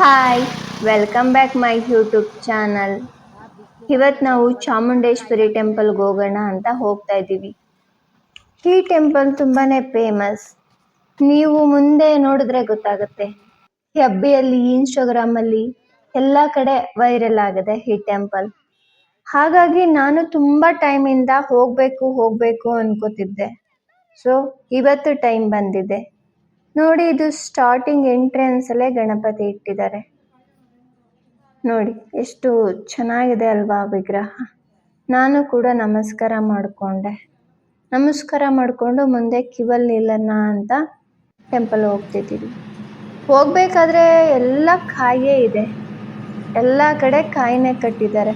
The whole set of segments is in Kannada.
Hi welcome back my YouTube channel ಇವತ್ತು ನಾವು ಚಾಮುಂಡೇಶ್ವರಿ ಟೆಂಪಲ್ಗೆ ಹೋಗೋಣ ಅಂತ ಹೋಗ್ತಾ ಇದ್ದೀವಿ. ಈ ಟೆಂಪಲ್ ತುಂಬಾನೇ ಫೇಮಸ್ ನೀವು ಮುಂದೆ ನೋಡಿದ್ರೆ ಗೊತ್ತಾಗುತ್ತೆ. ಹಬ್ಬಿಯಲ್ಲಿ ಇನ್ಸ್ಟಾಗ್ರಾಮಲ್ಲಿ ಎಲ್ಲ ಕಡೆ ವೈರಲ್ ಆಗಿದೆ ಈ ಟೆಂಪಲ್ ಹಾಗಾಗಿ ನಾನು ತುಂಬ ಟೈಮಿಂದ ಹೋಗಬೇಕು ಹೋಗಬೇಕು ಅನ್ಕೋತಿದ್ದೆ. ಸೊ ಇವತ್ತು ಟೈಮ್ ಬಂದಿದೆ. ನೋಡಿ ಇದು ಸ್ಟಾರ್ಟಿಂಗ್ ಎಂಟ್ರೆನ್ಸ್ ಅಲ್ಲೇ ಗಣಪತಿ ಇಟ್ಟಿದ್ದಾರೆ. ನೋಡಿ, ಎಷ್ಟು ಚೆನ್ನಾಗಿದೆ ಅಲ್ವಾ ವಿಗ್ರಹ. ನಾನು ಕೂಡ ನಮಸ್ಕಾರ ಮಾಡಿಕೊಂಡೆ. ನಮಸ್ಕಾರ ಮಾಡಿಕೊಂಡು ಮುಂದೆ ಕಿವಲ್ ನಿಲ್ಲೋಣ ಅಂತ ಟೆಂಪಲ್ ಹೋಗ್ತಿದ್ದೀವಿ. ಹೋಗ್ಬೇಕಾದ್ರೆ ಎಲ್ಲ ಕಾಯೇ ಇದೆ. ಎಲ್ಲ ಕಡೆ ಕಾಯಿನೇ ಕಟ್ಟಿದ್ದಾರೆ.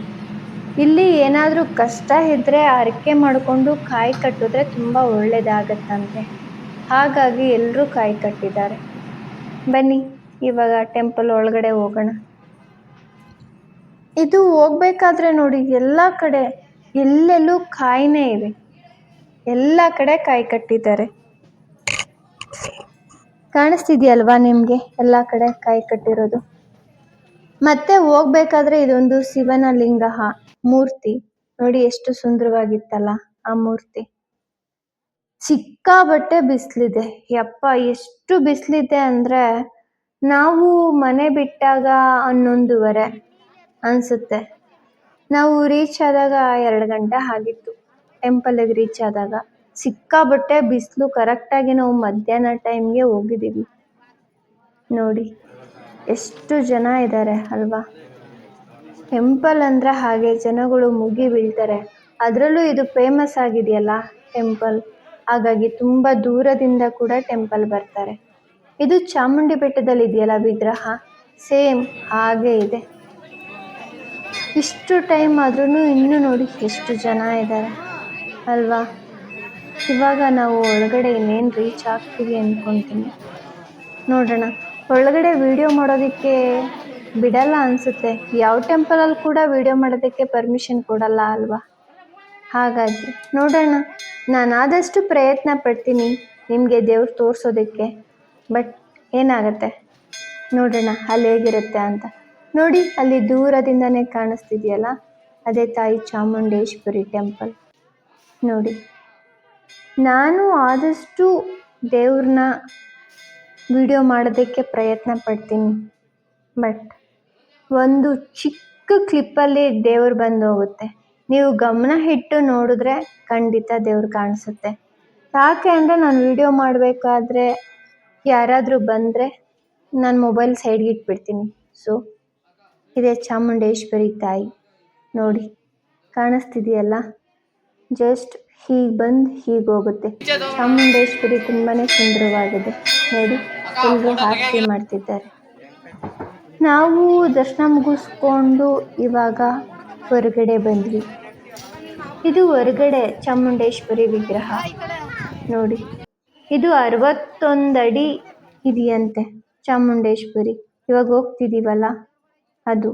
ಇಲ್ಲಿ ಏನಾದರೂ ಕಷ್ಟ ಇದ್ದರೆ ಅರಕೆ ಮಾಡಿಕೊಂಡು ಕಾಯಿ ಕಟ್ಟಿದ್ರೆ ತುಂಬ ಒಳ್ಳೇದಾಗತ್ತಂತೆ. ಹಾಗಾಗಿ ಎಲ್ಲರೂ ಕಾಯಿ ಕಟ್ಟಿದ್ದಾರೆ. ಬನ್ನಿ, ಇವಾಗ ಟೆಂಪಲ್ ಒಳಗಡೆ ಹೋಗೋಣ. ಇದು ಹೋಗ್ಬೇಕಾದ್ರೆ ನೋಡಿ, ಎಲ್ಲ ಕಡೆ, ಎಲ್ಲೆಲ್ಲೂ ಕಾಯಿನೇ ಇವೆ. ಎಲ್ಲ ಕಡೆ ಕಾಯಿ ಕಟ್ಟಿದ್ದಾರೆ. ಕಾಣಿಸ್ತಿದೆಯಲ್ವಾ ನಿಮಗೆ ಎಲ್ಲ ಕಡೆ ಕಾಯಿ ಕಟ್ಟಿರೋದು? ಮತ್ತೆ ಹೋಗ್ಬೇಕಾದ್ರೆ ಇದೊಂದು ಶಿವನ ಲಿಂಗ ಮೂರ್ತಿ. ನೋಡಿ, ಎಷ್ಟು ಸುಂದರವಾಗಿತ್ತಲ್ಲ ಆ ಮೂರ್ತಿ. ಸಿಕ್ಕಾಬಟ್ಟೆ ಬಿಸಿಲಿದೆ. ಯಪ್ಪ, ಎಷ್ಟು ಬಿಸಿಲಿದೆ ಅಂದ್ರೆ ನಾವು ಮನೆ ಬಿಟ್ಟಾಗ ಹನ್ನೊಂದುವರೆ ಅನ್ಸುತ್ತೆ. ನಾವು ರೀಚ್ ಆದಾಗ ಎರಡು ಗಂಟೆ ಆಗಿತ್ತು. ಟೆಂಪಲಿಗೆ ರೀಚ್ ಆದಾಗ. ಸಿಕ್ಕಾಬಟ್ಟೆ ಬಿಸಿಲು ಕರೆಕ್ಟಾಗಿ ನಾವು ಮಧ್ಯಾಹ್ನ ಟೈಮ್ಗೆ ಹೋಗಿದ್ದೀವಿ. ನೋಡಿ, ಎಷ್ಟು ಜನ ಇದ್ದಾರೆ ಅಲ್ವಾ? ಟೆಂಪಲ್ ಅಂದ್ರೆ ಹಾಗೆ ಜನಗಳು ಮುಗಿ ಬೀಳ್ತಾರೆ ಅದರಲ್ಲೂ ಇದು ಫೇಮಸ್ ಆಗಿದೆಯಲ್ಲ ಟೆಂಪಲ್ ಹಾಗಾಗಿ ತುಂಬ ದೂರದಿಂದ ಕೂಡ ಟೆಂಪಲ್ ಬರ್ತಾರೆ. ಇದು ಚಾಮುಂಡಿ ಬೆಟ್ಟದಲ್ಲಿ ಇದೆಯಲ್ಲ ವಿಗ್ರಹ? ಸೇಮ್ ಹಾಗೆ ಇದೆ. ಇಷ್ಟು ಟೈಮ್ ಆದ್ರೂ ಇನ್ನೂ ನೋಡಿ ಎಷ್ಟು ಜನ ಇದ್ದಾರೆ. ಅಲ್ವಾ? ಇವಾಗ ನಾವು ಒಳಗಡೆ ಇನ್ನೇನು ರೀಚ್ ಆಗ್ತೀವಿ ಅಂದ್ಕೊತೀನಿ ನೋಡೋಣ. ಒಳಗಡೆ ವಿಡಿಯೋ ಮಾಡೋದಕ್ಕೆ ಬಿಡಲ್ಲ ಅನಿಸುತ್ತೆ. ಯಾವ ಟೆಂಪಲಲ್ಲಿ ಕೂಡ ವಿಡಿಯೋ ಮಾಡೋದಕ್ಕೆ ಪರ್ಮಿಷನ್ ಕೊಡಲ್ಲ ಅಲ್ವಾ? ಹಾಗಾಗಿ ನೋಡೋಣ. ನಾನು ಆದಷ್ಟು ಪ್ರಯತ್ನ ಪಡ್ತೀನಿ ನಿಮಗೆ ದೇವ್ರು ತೋರಿಸೋದಕ್ಕೆ. ಬಟ್ ಏನಾಗುತ್ತೆ? ನೋಡೋಣ ಅಲ್ಲಿ ಹೇಗಿರುತ್ತೆ ಅಂತ. ನೋಡಿ, ಅಲ್ಲಿ ದೂರದಿಂದನೇ ಕಾಣಿಸ್ತಿದೆಯಲ್ಲ? ಅದೇ ತಾಯಿ ಚಾಮುಂಡೇಶ್ವರಿ ಟೆಂಪಲ್ ನೋಡಿ. ನಾನು ಆದಷ್ಟು ದೇವ್ರನ್ನ ವಿಡಿಯೋ ಮಾಡೋದಕ್ಕೆ ಪ್ರಯತ್ನ ಪಡ್ತೀನಿ. ಬಟ್ ಒಂದು ಚಿಕ್ಕ ಕ್ಲಿಪ್ಪಲ್ಲಿ ದೇವ್ರು ಬಂದು ಹೋಗುತ್ತೆ. ನೀವು ಗಮನ ಇಟ್ಟು ನೋಡಿದ್ರೆ ಖಂಡಿತ ದೇವ್ರು ಕಾಣಿಸುತ್ತೆ. ಯಾಕೆ ಅಂದರೆ ನಾನು ವಿಡಿಯೋ ಮಾಡಬೇಕಾದ್ರೆ ಯಾರಾದರೂ ಬಂದರೆ ನಾನು ಮೊಬೈಲ್ ಸೈಡ್ಗೆ ಇಟ್ಬಿಡ್ತೀನಿ. ಸೊ ಇದೇ ಚಾಮುಂಡೇಶ್ವರಿ ತಾಯಿ. ನೋಡಿ, ಕಾಣಿಸ್ತಿದೆಯಲ್ಲ? ಜಸ್ಟ್ ಹೀಗೆ ಬಂದು ಹೀಗೆ ಹೋಗುತ್ತೆ. ಚಾಮುಂಡೇಶ್ವರಿ ತುಂಬಾ ಸುಂದರವಾಗಿದೆ. ನೋಡಿ ಎಲ್ಲರೂ ಆರತಿ ಮಾಡ್ತಿದ್ದಾರೆ. ನಾವು ದರ್ಶನ ಮುಗಿಸ್ಕೊಂಡು ಇವಾಗ ಹೊರಗಡೆ ಬಂದ್ವಿ. ಇದು ಹೊರಗಡೆ ಚಾಮುಂಡೇಶ್ವರಿ ವಿಗ್ರಹ. ನೋಡಿ, ಇದು ಅರವತ್ತೊಂದು ಅಡಿ ಇದೆಯಂತೆ ಚಾಮುಂಡೇಶ್ವರಿ. ಇವಾಗ ಹೋಗ್ತಿದ್ದೀವಲ್ಲ ಅದು.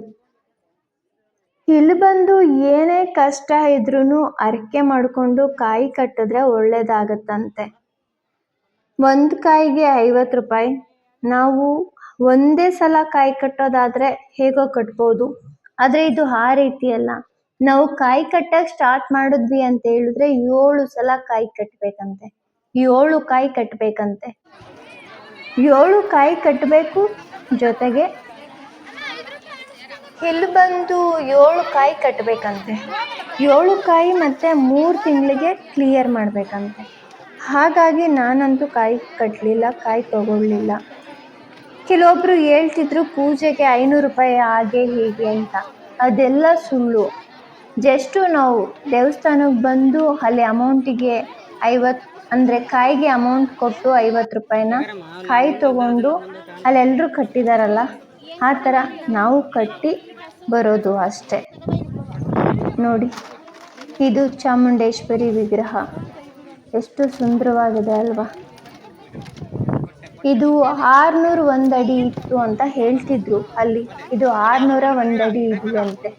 ಇಲ್ಲಿ ಬಂದು ಏನೇ ಕಷ್ಟ ಇದ್ರೂ ಅರಕೆ ಮಾಡಿಕೊಂಡು ಕಾಯಿ ಕಟ್ಟಿದ್ರೆ ಒಳ್ಳೇದಾಗತ್ತಂತೆ. ಒಂದು ಕಾಯಿಗೆ ಐವತ್ತು ರೂಪಾಯಿ. ನಾವು ಒಂದೇ ಸಲ ಕಾಯಿ ಕಟ್ಟೋದಾದ್ರೆ ಹೇಗೋ ಕಟ್ಬೋದು. ಆದರೆ ಇದು ಆ ರೀತಿ ಅಲ್ಲ. ನಾವು ಕಾಯಿ ಕಟ್ಟಕ್ಕೆ ಸ್ಟಾರ್ಟ್ ಮಾಡಿದ್ವಿ ಅಂತ ಹೇಳಿದ್ರೆ ಏಳು ಸಲ ಕಾಯಿ ಕಟ್ಟಬೇಕಂತೆ ಏಳು ಕಾಯಿ ಕಟ್ಟಬೇಕಂತೆ ಏಳು ಕಾಯಿ ಕಟ್ಟಬೇಕು ಜೊತೆಗೆ ಇಲ್ಲಿ ಬಂದು ಏಳು ಕಾಯಿ ಕಟ್ಟಬೇಕಂತೆ ಏಳು ಕಾಯಿ ಮತ್ತೆ ಮೂರು ತಿಂಗಳಿಗೆ ಕ್ಲಿಯರ್ ಮಾಡಬೇಕಂತೆ. ಹಾಗಾಗಿ ನಾನಂತೂ ಕಾಯಿ ಕಟ್ಟಲಿಲ್ಲ ಕಾಯಿ ತಗೊಳ್ಳಿಲ್ಲ. ಕೆಲವೊಬ್ರು ಹೇಳ್ತಿದ್ರು ಪೂಜೆಗೆ ಐನೂರು ರೂಪಾಯಿ ಹಾಗೆ ಹೀಗೆ ಅಂತ. ಅದೆಲ್ಲ ಸುಳ್ಳು. ಜಸ್ಟು ನಾವು ದೇವಸ್ಥಾನಕ್ಕೆ ಬಂದು ಅಲ್ಲಿ ಅಮೌಂಟಿಗೆ ಐವತ್ತು ಅಂದರೆ ಕಾಯಿಗೆ ಅಮೌಂಟ್ ಕೊಟ್ಟು ಐವತ್ತು ರೂಪಾಯಿನ ಕಾಯಿ ತಗೊಂಡು ಅಲ್ಲೆಲ್ಲರೂ ಕಟ್ಟಿದಾರಲ್ಲ, ಆ ಥರ ನಾವು ಕಟ್ಟಿ ಬರೋದು ಅಷ್ಟೇ. ನೋಡಿ, ಇದು ಚಾಮುಂಡೇಶ್ವರಿ ವಿಗ್ರಹ. ಎಷ್ಟು ಸುಂದರವಾಗಿದೆ ಅಲ್ವಾ? ಇದು ಆರ್ನೂರು ಒಂದು ಅಡಿ ಇತ್ತು ಅಂತ ಹೇಳ್ತಿದ್ರು ಅಲ್ಲಿ. ಇದು ಆರ್ನೂರ ಒಂದಡಿ ಇದೆಯಂತೆ.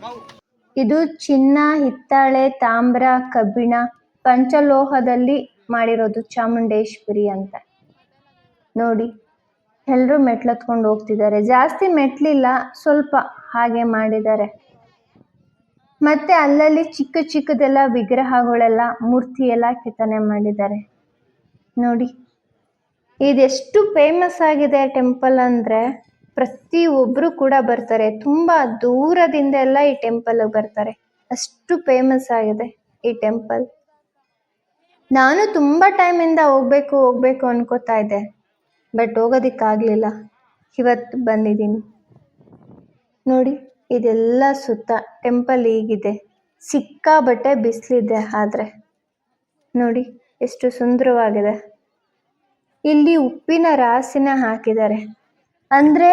ಇದು ಚಿನ್ನ, ಹಿತ್ತಾಳೆ, ತಾಮ್ರ, ಕಬ್ಬಿಣ, ಪಂಚಲೋಹದಲ್ಲಿ ಮಾಡಿರೋದು ಚಾಮುಂಡೇಶ್ವರಿ ಅಂತ. ನೋಡಿ ಎಲ್ಲರೂ ಮೆಟ್ಲತ್ಕೊಂಡು ಹೋಗ್ತಿದ್ದಾರೆ. ಜಾಸ್ತಿ ಮೆಟ್ಲಿಲ್ಲ, ಸ್ವಲ್ಪ ಹಾಗೆ ಮಾಡಿದ್ದಾರೆ. ಮತ್ತೆ ಅಲ್ಲಲ್ಲಿ ಚಿಕ್ಕ ಚಿಕ್ಕದೆಲ್ಲ ವಿಗ್ರಹಗಳೆಲ್ಲ ಮೂರ್ತಿ ಎಲ್ಲ ಕೆತ್ತನೆ ಮಾಡಿದ್ದಾರೆ. ನೋಡಿ. ಇದೆಷ್ಟು ಫೇಮಸ್ ಆಗಿದೆ ಟೆಂಪಲ್ ಅಂದ್ರೆ ಪ್ರತಿ ಒಬ್ರು ಕೂಡ ಬರ್ತಾರೆ. ತುಂಬಾ ದೂರದಿಂದ ಎಲ್ಲ ಈ ಟೆಂಪಲ್ ಬರ್ತಾರೆ. ಅಷ್ಟು ಫೇಮಸ್ ಆಗಿದೆ ಈ ಟೆಂಪಲ್ ನಾನು ತುಂಬಾ ಟೈಮ್ ಇಂದ ಹೋಗ್ಬೇಕು ಹೋಗ್ಬೇಕು ಅನ್ಕೋತಾ ಇದ್ದೆ. ಬಟ್ ಹೋಗೋದಿಕ್ಕಾಗಲಿಲ್ಲ ಇವತ್ತು ಬಂದಿದ್ದೀನಿ. ನೋಡಿ, ಇದೆಲ್ಲ ಸುತ್ತ ಟೆಂಪಲ್ ಹೀಗಿದೆ. ಸಿಕ್ಕಾಬಟ್ಟೆ ಬಿಸಿಲಿದೆ ಆದರೆ. ನೋಡಿ, ಎಷ್ಟು ಸುಂದರವಾಗಿದೆ. ಇಲ್ಲಿ ಉಪ್ಪಿನ ರಾಸಿನ ಹಾಕಿದ್ದಾರೆ. ಅಂದ್ರೆ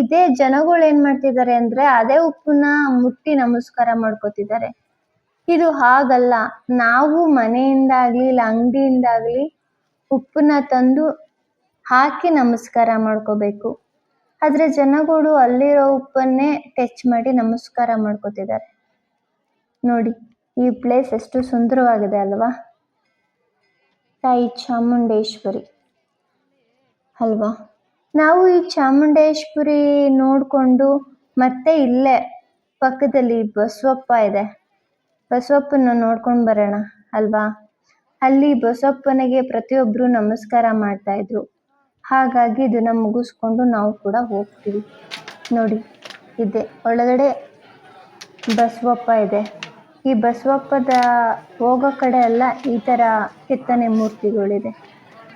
ಇದೇ ಜನಗಳು ಏನ್ ಮಾಡ್ತಿದ್ದಾರೆ ಅಂದ್ರೆ ಅದೇ ಉಪ್ಪನ್ನ ಮುಟ್ಟಿ ನಮಸ್ಕಾರ ಮಾಡ್ಕೋತಿದ್ದಾರೆ. ಇದು ಹಾಗಲ್ಲ, ನಾವು ಮನೆಯಿಂದಾಗ್ಲಿ ಇಲ್ಲ ಅಂಗಡಿಯಿಂದಾಗ್ಲಿ ಉಪ್ಪನ್ನ ತಂದು ಹಾಕಿ ನಮಸ್ಕಾರ ಮಾಡ್ಕೋಬೇಕು. ಆದ್ರೆ ಜನಗಳು ಅಲ್ಲಿರೋ ಉಪ್ಪನ್ನೇ ಟಚ್ ಮಾಡಿ ನಮಸ್ಕಾರ ಮಾಡ್ಕೋತಿದ್ದಾರೆ. ನೋಡಿ, ಈ ಪ್ಲೇಸ್ ಎಷ್ಟು ಸುಂದರವಾಗಿದೆ ಅಲ್ವಾ? ತಾಯಿ ಚಾಮುಂಡೇಶ್ವರಿ. ಅಲ್ವಾ? ನಾವು ಈ ಚಾಮುಂಡೇಶ್ವರಿ ನೋಡಿಕೊಂಡು ಮತ್ತೆ ಇಲ್ಲೇ ಪಕ್ಕದಲ್ಲಿ ಬಸವಪ್ಪ ಇದೆ. ಬಸವಪ್ಪನ ನೋಡ್ಕೊಂಡು ಬರೋಣ ಅಲ್ವಾ? ಅಲ್ಲಿ ಬಸವಪ್ಪನಿಗೆ ಪ್ರತಿಯೊಬ್ಬರು ನಮಸ್ಕಾರ ಮಾಡ್ತಾ ಇದ್ರು. ಹಾಗಾಗಿ ಇದನ್ನ ಮುಗಿಸ್ಕೊಂಡು ನಾವು ಕೂಡ ಹೋಗ್ತೀವಿ. ನೋಡಿ, ಇದೆ. ಒಳಗಡೆ ಬಸವಪ್ಪ ಇದೆ. ಈ ಬಸವಪ್ಪದ ಹೋಗೋ ಕಡೆ ಎಲ್ಲ ಈ ಥರ ಕೆತ್ತನೆ ಮೂರ್ತಿಗಳಿದೆ.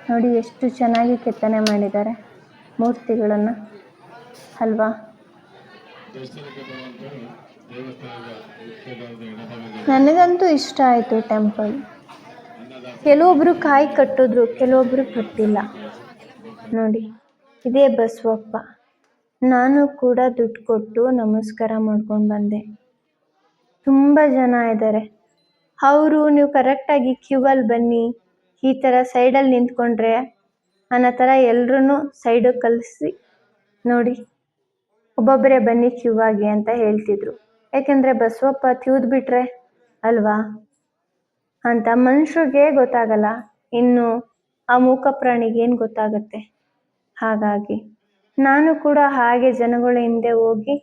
ನೋಡಿ ಎಷ್ಟು ಚೆನ್ನಾಗಿ ಕೆತ್ತನೆ ಮಾಡಿದ್ದಾರೆ ಮೂರ್ತಿಗಳನ್ನು. ಅಲ್ವಾ? ನನಗಂತೂ ಇಷ್ಟ ಆಯಿತು ಟೆಂಪಲ್ ಕೆಲವೊಬ್ರು ಕಾಯಿ ಕಟ್ಟಿದ್ರು, ಕೆಲವೊಬ್ರು ಕಟ್ಟಿಲ್ಲ. ನೋಡಿ, ಇದೇ ಬಸವಪ್ಪ. ನಾನು ಕೂಡ ದುಡ್ಡು ಕೊಟ್ಟು ನಮಸ್ಕಾರ ಮಾಡ್ಕೊಂಡು ಬಂದೆ. ತುಂಬ ಜನ ಇದ್ದಾರೆ. ಅವರು ನೀವು ಕರೆಕ್ಟಾಗಿ ಕ್ಯೂ ಅಲ್ಲಿ ಬನ್ನಿ. ಈ ಥರ ಸೈಡಲ್ಲಿ ನಿಂತ್ಕೊಂಡ್ರೆ ಅನ್ನೋ ಥರ ಎಲ್ರೂ ಸೈಡಿಗೆ ಕಲಿಸಿ ನೋಡಿ ಒಬ್ಬೊಬ್ಬರೇ ಬನ್ನಿ ಕ್ಯೂ ಆಗಿ ಅಂತ ಹೇಳ್ತಿದ್ರು. ಯಾಕೆಂದರೆ ಬಸವಪ್ಪ ತಿವ್ದು ಬಿಟ್ರೆ ಅಲ್ವಾ? ಅಂತ ಮನುಷ್ಯರಿಗೆ ಗೊತ್ತಾಗಲ್ಲ, ಇನ್ನು ಆ ಮೂಕ ಪ್ರಾಣಿಗೆ ಏನು ಗೊತ್ತಾಗುತ್ತೆ? ಹಾಗಾಗಿ ನಾನು ಕೂಡ ಹಾಗೆ ಜನಗಳ ಹಿಂದೆ ಹೋಗಿ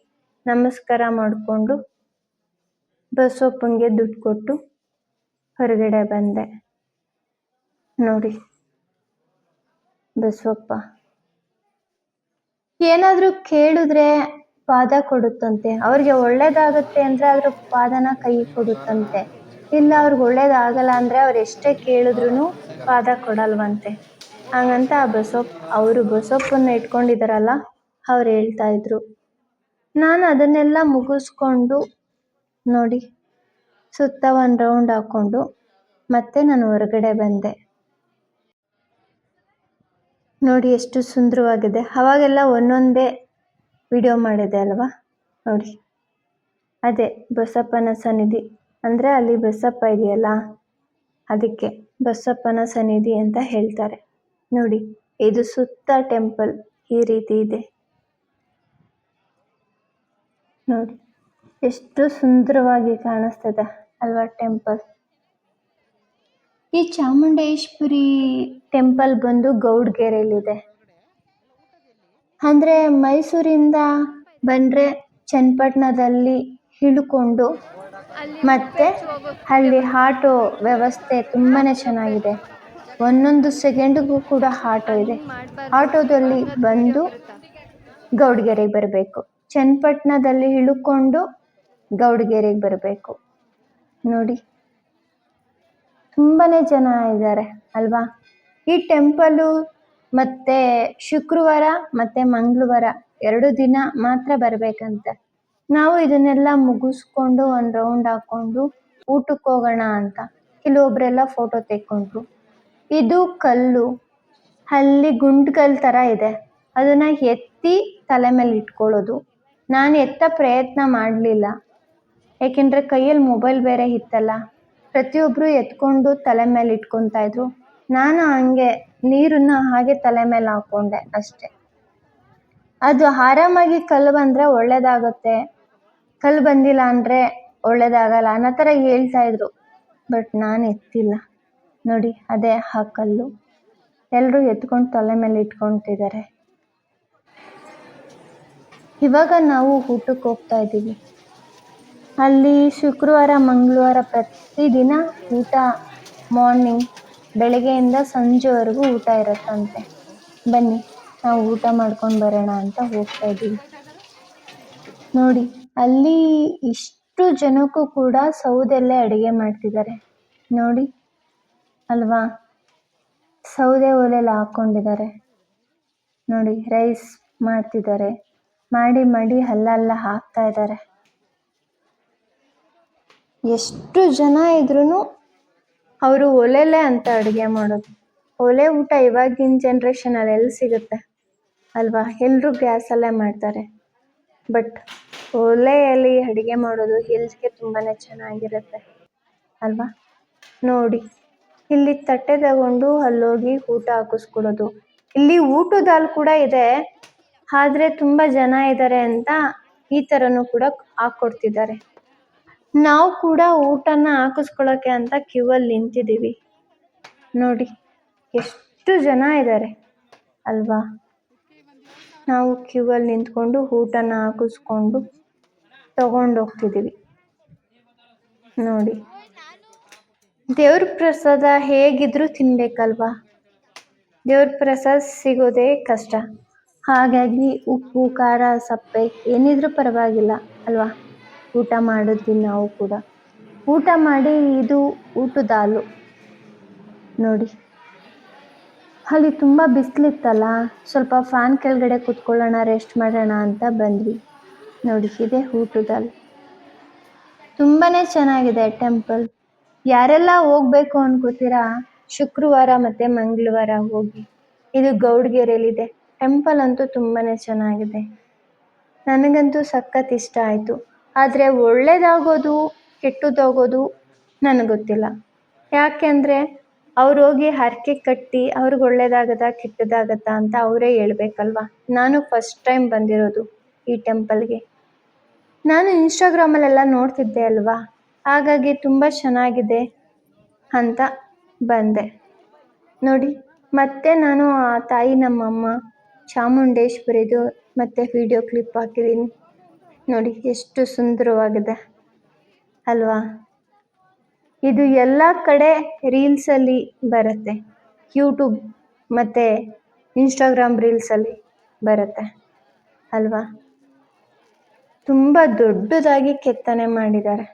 ನಮಸ್ಕಾರ ಮಾಡಿಕೊಂಡು ಬಸವಪ್ಪಂಗೆ ದುಡ್ಡು ಕೊಟ್ಟು ಹೊರಗಡೆ ಬಂದೆ. ನೋಡಿ. ಬಸವಪ್ಪ. ಏನಾದರೂ ಕೇಳಿದ್ರೆ ಪಾದ ಕೊಡುತ್ತಂತೆ. ಅವ್ರಿಗೆ ಒಳ್ಳೇದಾಗುತ್ತೆ ಅಂದ್ರೆ ಅದ್ರ ಪಾದನ ಕೈ ಕೊಡುತ್ತಂತೆ. ಇಲ್ಲ ಅವ್ರಿಗೆ ಒಳ್ಳೇದಾಗಲ್ಲ ಅಂದ್ರೆ ಅವ್ರು ಎಷ್ಟೇ ಕೇಳಿದ್ರು ಪಾದ ಕೊಡಲ್ವಂತೆ. ಹಂಗಂತ ಆ ಬಸವಪ್ಪ, ಅವರು ಬಸವಪ್ಪನ್ನ ಇಟ್ಕೊಂಡಿದಾರಲ್ಲ, ಅವ್ರು ಹೇಳ್ತಾ ಇದ್ರು. ನಾನು ಅದನ್ನೆಲ್ಲ ಮುಗಿಸ್ಕೊಂಡು ನೋಡಿ ಸುತ್ತ ಒಂದು ರೌಂಡ್ ಹಾಕೊಂಡು ಮತ್ತೆ ನಾನು ಹೊರಗಡೆ ಬಂದೆ. ನೋಡಿ ಎಷ್ಟು ಸುಂದರವಾಗಿದೆ. ಅವಾಗೆಲ್ಲ ಒಂದೊಂದೇ ವಿಡಿಯೋ ಮಾಡಿದೆ ಅಲ್ವಾ? ನೋಡಿ. ಅದೇ ಬಸಪ್ಪನ ಸನ್ನಿಧಿ. ಅಂದರೆ ಅಲ್ಲಿ ಬಸಪ್ಪ ಇದೆಯಲ್ಲ? ಅದಕ್ಕೆ ಬಸಪ್ಪನ ಸನ್ನಿಧಿ ಅಂತ ಹೇಳ್ತಾರೆ. ನೋಡಿ, ಇದು ಸುತ್ತ ಟೆಂಪಲ್ ಈ ರೀತಿ ಇದೆ. ನೋಡಿ, ಎಷ್ಟು ಸುಂದರವಾಗಿ ಕಾಣಿಸ್ತದೆ ಅಲ್ವಾ ಟೆಂಪಲ್ ಈ ಚಾಮುಂಡೇಶ್ವರಿ ಟೆಂಪಲ್ ಬಂದು ಗೌಡ್ಗೆರೆಯಲ್ಲಿದೆ. ಅಂದ್ರೆ ಮೈಸೂರಿಂದ ಬಂದ್ರೆ ಚನ್ನಪಟ್ಟಣದಲ್ಲಿ ಇಳ್ಕೊಂಡು ಮತ್ತೆ ಅಲ್ಲಿ ಆಟೋ ವ್ಯವಸ್ಥೆ ತುಂಬಾನೇ ಚೆನ್ನಾಗಿದೆ. ಒಂದೊಂದು ಸೆಕೆಂಡ್ಗೂ ಕೂಡ ಆಟೋ ಇದೆ. ಆಟೋದಲ್ಲಿ ಬಂದು ಗೌಡ್ಗೆರೆಗೆ ಬರಬೇಕು. ಚನ್ನಪಟ್ಟಣದಲ್ಲಿ ಇಳ್ಕೊಂಡು ಗೌಡ್ಗೆರೆಗೆ ಬರಬೇಕು. ನೋಡಿ. ತುಂಬಾನೇ ಜನ ಇದ್ದಾರೆ, ಅಲ್ವಾ? ಈ ಟೆಂಪಲು ಮತ್ತೆ ಶುಕ್ರವಾರ ಮತ್ತೆ ಮಂಗಳವಾರ ಎರಡು ದಿನ ಮಾತ್ರ ಬರ್ಬೇಕಂತೆ. ನಾವು ಇದನ್ನೆಲ್ಲ ಮುಗಿಸ್ಕೊಂಡು ಒಂದು ರೌಂಡ್ ಹಾಕೊಂಡು ಊಟಕ್ಕೆ ಹೋಗೋಣ ಅಂತ. ಕೆಲವೊಬ್ರೆಲ್ಲ ಫೋಟೋ ತೆಕ್ಕೊಂಡ್ರು. ಇದು ಕಲ್ಲು. ಅಲ್ಲಿ ಗುಂಡ್ಕಲ್ ತರ ಇದೆ. ಅದನ್ನ ಎತ್ತಿ ತಲೆ ಮೇಲೆ ಇಟ್ಕೊಳ್ಳೋದು. ನಾನು ಎತ್ತ ಪ್ರಯತ್ನ ಮಾಡಲಿಲ್ಲ. ಯಾಕೆಂದ್ರೆ ಕೈಯಲ್ಲಿ ಮೊಬೈಲ್ ಬೇರೆ ಇತ್ತಲ್ಲ. ಪ್ರತಿಯೊಬ್ರು ಎತ್ಕೊಂಡು ತಲೆ ಮೇಲೆ ಇಟ್ಕೊತಾ ಇದ್ರು. ನಾನು ಹಂಗೆ ನೀರನ್ನ ಹಾಗೆ ತಲೆ ಮೇಲೆ ಹಾಕೊಂಡೆ ಅಷ್ಟೆ. ಅದು ಆರಾಮಾಗಿ ಕಲ್ಲು ಬಂದ್ರೆ ಒಳ್ಳೇದಾಗುತ್ತೆ. ಕಲ್ಲು ಬಂದಿಲ್ಲ ಅಂದ್ರೆ ಒಳ್ಳೇದಾಗಲ್ಲ. ಅನ್ನೋ ಥರ ಹೇಳ್ತಾ ಇದ್ರು. ಬಟ್ ನಾನು ಎತ್ತಿಲ್ಲ. ನೋಡಿ, ಅದೇ ಆ ಕಲ್ಲು. ಎಲ್ಲರೂ ಎತ್ಕೊಂಡು ತಲೆ ಮೇಲೆ ಇಟ್ಕೊಂತಿದ್ದಾರೆ. ಇವಾಗ ನಾವು ಊಟಕ್ಕೆ ಹೋಗ್ತಾ ಇದ್ದೀವಿ. ಅಲ್ಲಿ ಶುಕ್ರವಾರ, ಮಂಗಳವಾರ ಪ್ರತಿದಿನ ಊಟ ಮಾರ್ನಿಂಗ್ ಬೆಳಗ್ಗೆಯಿಂದ ಸಂಜೆವರೆಗೂ ಊಟ ಇರುತ್ತಂತೆ. ಬನ್ನಿ, ನಾವು ಊಟ ಮಾಡ್ಕೊಂಡು ಬರೋಣ ಅಂತ ಹೋಗ್ತಾ ಇದ್ದೀವಿ. ನೋಡಿ, ಅಲ್ಲಿ ಇಷ್ಟು ಜನಕ್ಕೂ ಕೂಡ ಸೌದೆಲ್ಲೇ ಅಡುಗೆ ಮಾಡ್ತಿದ್ದಾರೆ. ನೋಡಿ, ಅಲ್ವಾ? ಸೌದೆ ಒಲೆಲ್ಲ ಹಾಕ್ಕೊಂಡಿದ್ದಾರೆ. ನೋಡಿ, ರೈಸ್ ಮಾಡ್ತಿದ್ದಾರೆ. ಮಾಡಿ ಮಾಡಿ, ಅಲ್ಲಲ್ಲ ಹಾಕ್ತಾ ಇದ್ದಾರೆ. ಎಷ್ಟು ಜನ ಇದ್ರೂ ಅವರು ಒಲೆಲೆ ಅಂತ ಅಡುಗೆ ಮಾಡೋದು. ಒಲೆ ಊಟ ಇವಾಗಿನ ಜನ್ರೇಷನಲ್ಲಿ ಎಲ್ಲಿ ಸಿಗುತ್ತೆ? ಅಲ್ವಾ? ಎಲ್ಲರೂ ಗ್ಯಾಸಲ್ಲೇ ಮಾಡ್ತಾರೆ. ಬಟ್ ಒಲೆಯಲ್ಲಿ ಅಡುಗೆ ಮಾಡೋದು ಹೆಲ್ತ್ಗೆ ತುಂಬಾ ಚೆನ್ನಾಗಿರುತ್ತೆ. ಅಲ್ವಾ? ನೋಡಿ, ಇಲ್ಲಿ ತಟ್ಟೆ ತಗೊಂಡು ಅಲ್ಲೋಗಿ ಊಟ ಹಾಕಿಸ್ಕೊಡೋದು. ಇಲ್ಲಿ ಊಟದ ಕೂಡ ಇದೆ. ಆದ್ರೆ ತುಂಬಾ ಜನ ಇದ್ದಾರೆ ಅಂತ ಈ ತರನು ಕೂಡ ಹಾಕೊಡ್ತಿದ್ದಾರೆ. ನಾವು ಕೂಡ ಊಟನ ಹಾಕಿಸ್ಕೊಳ್ಳೋಕೆ ಅಂತ ಕ್ಯೂ ಅಲ್ಲಿ ನಿಂತಿದ್ದೀವಿ. ನೋಡಿ, ಎಷ್ಟು ಜನ ಇದ್ದಾರೆ ಅಲ್ವಾ? ನಾವು ಕ್ಯೂ ಅಲ್ಲಿ ನಿಂತ್ಕೊಂಡು ಊಟನ ಹಾಕಿಸ್ಕೊಂಡು ತಗೊಂಡು ಹೋಗ್ತಿದ್ದೀವಿ. ನೋಡಿ, ದೇವ್ರ ಪ್ರಸಾದ ಹೇಗಿದ್ರು ತಿನ್ಬೇಕಲ್ವಾ? ದೇವ್ರ ಪ್ರಸಾದ ಸಿಗೋದೇ ಕಷ್ಟ. ಹಾಗಾಗಿ ಉಪ್ಪು, ಖಾರ, ಸಪ್ಪೆ ಏನಿದ್ರೂ ಪರವಾಗಿಲ್ಲ ಅಲ್ವಾ? ಊಟ ಮಾಡಿದ್ವಿ ನಾವು ಕೂಡ. ಊಟ ಮಾಡಿ ಇದು ಊಟದ ಹಾಲು. ನೋಡಿ. ಅಲ್ಲಿ ತುಂಬ ಬಿಸಿಲಿತ್ತಲ್ಲ, ಸ್ವಲ್ಪ ಫ್ಯಾನ್ ಕೆಳಗಡೆ ಕುತ್ಕೊಳ್ಳೋಣ ರೆಸ್ಟ್ ಮಾಡೋಣ ಅಂತ ಬಂದ್ವಿ. ನೋಡಿ, ಇದೆ ಊಟದ ಹಾಲು. ತುಂಬಾ ಚೆನ್ನಾಗಿದೆ ಟೆಂಪಲ್ ಯಾರೆಲ್ಲ ಹೋಗ್ಬೇಕು ಅನ್ಕೋತೀರಾ? ಶುಕ್ರವಾರ ಮತ್ತು ಮಂಗಳವಾರ ಹೋಗಿ. ಇದು ಗೌಡ್ಗೆರೆಯಲ್ಲಿದೆ ಟೆಂಪಲ್ ಅಂತೂ ತುಂಬಾ ಚೆನ್ನಾಗಿದೆ. ನನಗಂತೂ ಸಖತ್ ಇಷ್ಟ ಆಯಿತು. ಆದರೆ ಒಳ್ಳೆಯದಾಗೋದು ಕೆಟ್ಟದಾಗೋದು ನನಗೆ ಗೊತ್ತಿಲ್ಲ. ಯಾಕೆಂದರೆ ಅವ್ರು ಹೋಗಿ ಹರಕೆ ಕಟ್ಟಿ ಅವ್ರಿಗೆ ಒಳ್ಳೆಯದಾಗತ್ತಾ ಕೆಟ್ಟದಾಗತ್ತಾ ಅಂತ ಅವರೇ ಹೇಳ್ಬೇಕಲ್ವಾ? ನಾನು ಫಸ್ಟ್ ಟೈಮ್ ಬಂದಿರೋದು ಈ ಟೆಂಪಲ್ಗೆ ನಾನು ಇನ್ಸ್ಟಾಗ್ರಾಮಲ್ಲೆಲ್ಲ ನೋಡ್ತಿದ್ದೆ ಅಲ್ವಾ? ಹಾಗಾಗಿ ತುಂಬ ಚೆನ್ನಾಗಿದೆ ಅಂತ ಬಂದೆ. ನೋಡಿ, ಮತ್ತೆ ನಾನು ಆ ತಾಯಿ ನಮ್ಮಮ್ಮ ಚಾಮುಂಡೇಶ್ವರಿದು ಮತ್ತೆ ವಿಡಿಯೋ ಕ್ಲಿಪ್ ಹಾಕಿದ್ದೀನಿ ನೋಡಿ, ಎಷ್ಟು ಸುಂದರವಾಗಿದೆ ಅಲ್ವಾ? ಇದು ಎಲ್ಲ ಕಡೆ ರೀಲ್ಸಲ್ಲಿ ಬರುತ್ತೆ. ಯೂಟ್ಯೂಬ್ ಮತ್ತು ಇನ್ಸ್ಟಾಗ್ರಾಮ್ ರೀಲ್ಸಲ್ಲಿ ಬರುತ್ತೆ ಅಲ್ವಾ? ತುಂಬ ದೊಡ್ಡದಾಗಿ ಕೆತ್ತನೆ ಮಾಡಿದ್ದಾರೆ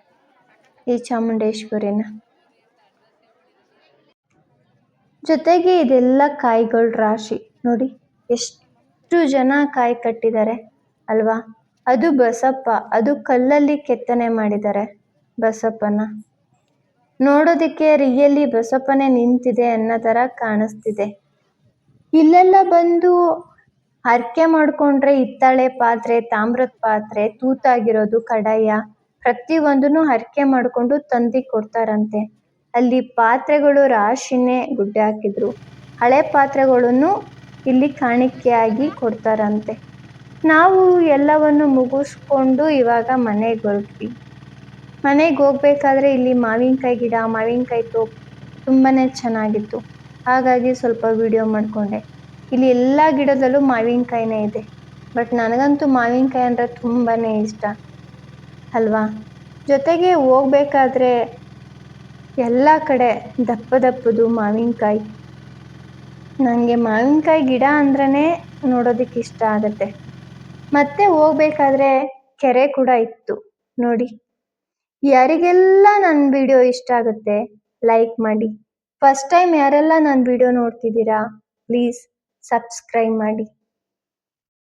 ಈ ಚಾಮುಂಡೇಶ್ವರಿನ. ಜೊತೆಗೆ ಇದೆಲ್ಲ ಕಾಯಿಗಳ ರಾಶಿ ನೋಡಿ, ಎಷ್ಟು ಜನ ಕಾಯಿ ಕಟ್ಟಿದ್ದಾರೆ ಅಲ್ವಾ? ಅದು ಬಸಪ್ಪ, ಅದು ಕಲ್ಲಲ್ಲಿ ಕೆತ್ತನೆ ಮಾಡಿದ್ದಾರೆ ಬಸಪ್ಪನ. ನೋಡೋದಕ್ಕೆ ರಿಯಲಿ ಬಸಪ್ಪನೇ ನಿಂತಿದೆ ಅನ್ನೋ ಥರ ಕಾಣಿಸ್ತಿದೆ. ಇಲ್ಲೆಲ್ಲ ಬಂದು ಹರಕೆ ಮಾಡ್ಕೊಂಡ್ರೆ ಹಿತ್ತಾಳೆ ಪಾತ್ರೆ, ತಾಮ್ರದ ಪಾತ್ರೆ, ತೂತಾಗಿರೋದು ಕಡಾಯ, ಪ್ರತಿಯೊಂದನ್ನು ಹರಕೆ ಮಾಡಿಕೊಂಡು ತಂದು ಕೊಡ್ತಾರಂತೆ. ಅಲ್ಲಿ ಪಾತ್ರೆಗಳು ರಾಶಿನೇ ಗುಡ್ಡೆ ಹಾಕಿದ್ರು. ಹಳೆ ಪಾತ್ರೆಗಳನ್ನು ಇಲ್ಲಿ ಕಾಣಿಕೆಯಾಗಿ ಕೊಡ್ತಾರಂತೆ. ನಾವು ಎಲ್ಲವನ್ನು ಮುಗಿಸ್ಕೊಂಡು ಇವಾಗ ಮನೆಗೆ ಹೊರಟ್ವಿ. ಮನೆಗೆ ಹೋಗ್ಬೇಕಾದ್ರೆ ಇಲ್ಲಿ ಮಾವಿನಕಾಯಿ ಗಿಡ, ಮಾವಿನಕಾಯಿ ತೋಪ್ ತುಂಬಾ ಚೆನ್ನಾಗಿತ್ತು. ಹಾಗಾಗಿ ಸ್ವಲ್ಪ ವಿಡಿಯೋ ಮಾಡಿಕೊಂಡೆ. ಇಲ್ಲಿ ಎಲ್ಲ ಗಿಡದಲ್ಲೂ ಮಾವಿನಕಾಯಿನೇ ಇದೆ. ಬಟ್ ನನಗಂತೂ ಮಾವಿನಕಾಯಿ ಅಂದರೆ ತುಂಬಾ ಇಷ್ಟ. ಅಲ್ವಾ? ಜೊತೆಗೆ ಹೋಗ್ಬೇಕಾದ್ರೆ ಎಲ್ಲ ಕಡೆ ದಪ್ಪ ದಪ್ಪದು ಮಾವಿನಕಾಯಿ. ನನಗೆ ಮಾವಿನಕಾಯಿ ಗಿಡ ಅಂದ್ರೇ ನೋಡೋದಕ್ಕೆ ಇಷ್ಟ ಆಗುತ್ತೆ. ಮತ್ತೆ ಹೋಗ್ಬೇಕಾದ್ರೆ ಕೆರೆ ಕೂಡ ಇತ್ತು. ನೋಡಿ, ಯಾರಿಗೆಲ್ಲ ನನ್ನ ವಿಡಿಯೋ ಇಷ್ಟ ಆಗುತ್ತೆ ಲೈಕ್ ಮಾಡಿ. ಫಸ್ಟ್ ಟೈಮ್ ಯಾರೆಲ್ಲ ನನ್ನ ವಿಡಿಯೋ ನೋಡ್ತಿದ್ದೀರಾ ಪ್ಲೀಸ್ ಸಬ್ಸ್ಕ್ರೈಬ್ ಮಾಡಿ.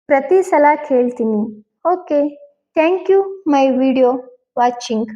ಪ್ರತಿ ಸಲ ಕೇಳ್ತೀನಿ. Okay thank you my video watching